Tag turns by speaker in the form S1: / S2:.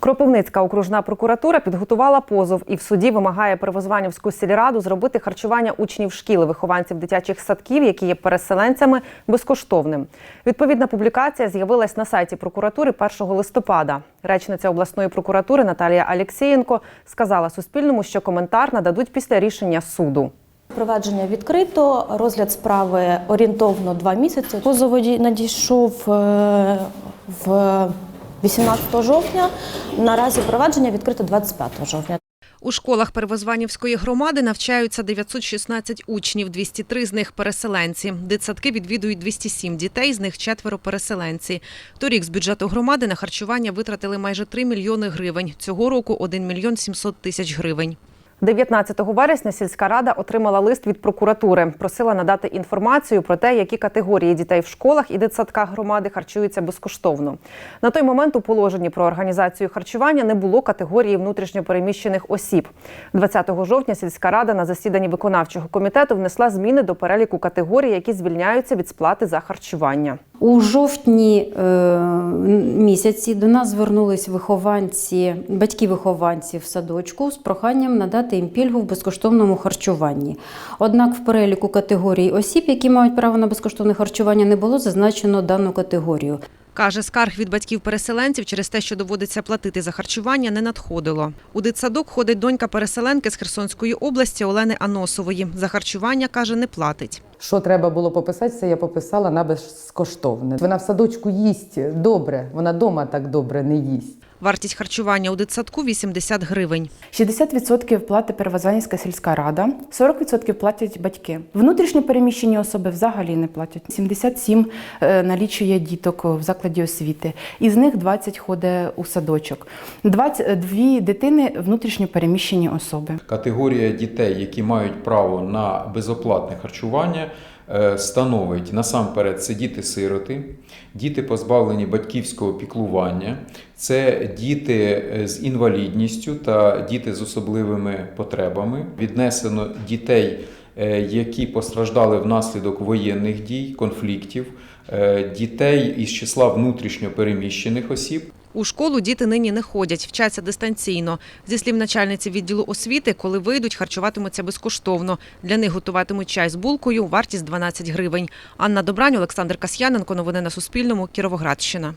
S1: Кропивницька окружна прокуратура підготувала позов і в суді вимагає Первозванівську сільраду зробити харчування учнів шкіл, вихованців дитячих садків, які є переселенцями, безкоштовним. Відповідна публікація з'явилась на сайті прокуратури 1 листопада. Речниця обласної прокуратури Наталія Алєксєєнко сказала Суспільному, що коментар нададуть після рішення суду.
S2: Провадження відкрито, розгляд справи орієнтовно два місяці. Позов надійшов е, в 18 жовтня. Наразі провадження відкрито 25 жовтня.
S3: У школах Первозванівської громади навчаються 916 учнів, 203 з них переселенці. Дитсадки відвідують 207 дітей, з них четверо переселенці. Торік з бюджету громади на харчування витратили майже 3 мільйони гривень. Цього року 1 мільйон 700 тисяч гривень.
S1: 19 вересня сільська рада отримала лист від прокуратури. Просила надати інформацію про те, які категорії дітей в школах і дитсадках громади харчуються безкоштовно. На той момент у положенні про організацію харчування не було категорії внутрішньопереміщених осіб. 20 жовтня сільська рада на засіданні виконавчого комітету внесла зміни до переліку категорій, які звільняються від сплати за харчування.
S4: У жовтні е, місяці до нас звернулись вихованці, батьки вихованців садочку з проханням надати їм пільгу в безкоштовному харчуванні. Однак в переліку категорій осіб, які мають право на безкоштовне харчування, не було зазначено дану категорію.
S3: Каже, скарг від батьків-переселенців через те, що доводиться платити за харчування, не надходило. У дитсадок ходить донька переселенки з Херсонської області Олени Аносової. За харчування, каже, не платить.
S5: Що треба було пописати, це я пописала на безкоштовне. Вона в садочку їсть добре, вона вдома так добре не їсть.
S3: Вартість харчування у дитсадку 80 гривень.
S6: 60% платить Первозванівська сільська рада, 40% платять батьки. Внутрішньо переміщені особи взагалі не платять. 77 е, налічує діток в закладі освіти, із них 20 ходить у садочок. 22 дитини внутрішньо переміщені особи.
S7: Категорія дітей, які мають право на безоплатне харчування, е, становить насамперед це діти-сироти, діти позбавлені батьківського піклування, це діти е, з інвалідністю та діти з особливими потребами. Віднесено дітей, е, які постраждали внаслідок воєнних дій, конфліктів, е, дітей із числа внутрішньо переміщених осіб.
S3: У школу діти нині не ходять, вчаться дистанційно. Зі слів начальниці відділу освіти, коли вийдуть, харчуватимуться безкоштовно. Для них готуватимуть чай з булкою, вартість 12 гривень. Анна Добрань, Олександр Касьяненко. Новини на Суспільному. Кіровоградщина.